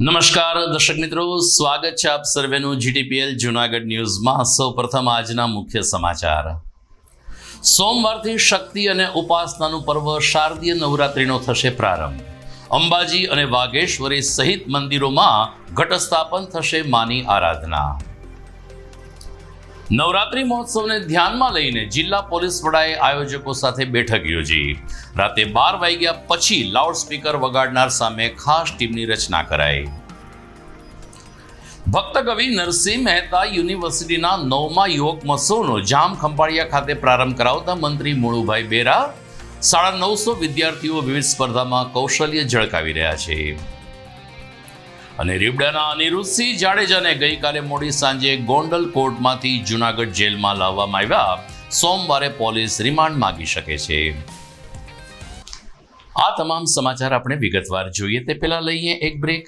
નમસ્કાર, દર્શક મિત્રો. સ્વાગત છે આપ સર્વેનું જીટીપીએલ જુનાગઢ ન્યૂઝમાં. સૌપ્રથમ આજના મુખ્ય સમાચાર. સોમવારથી શક્તિ અને ઉપાસનાનું પર્વ શારદીય નવરાત્રિનો થશે પ્રારંભ. અંબાજી અને વાઘેશ્વરી સહિત મંદિરોમાં ઘટસ્થાપન થશે માની આરાધના. નવરાત્રિ મહોત્સવને ધ્યાનમાં લઈને જિલ્લા પોલીસ વડાએ આયોજકો સાથે બેઠક યોજી. રાતે બાર વાગ્યા પછી લાઉડસ્પીકર વગાડનાર સામે ખાસ ટીમની રચના કરાઈ. ભક્ત કવિ નરસિંહ મહેતા યુનિવર્સિટીના નવમા યુવક મહોત્સવનો જામ ખંભાળિયા ખાતે પ્રારંભ કરાવતા મંત્રી મુળુભાઈ બેરા સાડા નવસો વિદ્યાર્થીઓ વિવિધ સ્પર્ધામાં કૌશલ્ય ઝળકાવી રહ્યા છે. અને રીબડાના અનિરુદ્ધસિંહ જાડેજાને ગઈકાલે મોડી સાંજે ગોંડલ કોર્ટમાંથી જુનાગઢ જેલમાં લાવવામાં આવ્યા. સોમવારે પોલીસ રિમાન્ડ માગી શકે છે. આ તમામ સમાચાર આપણે વિગતવાર જોઈએ તે પહેલા લઈએ એક બ્રેક.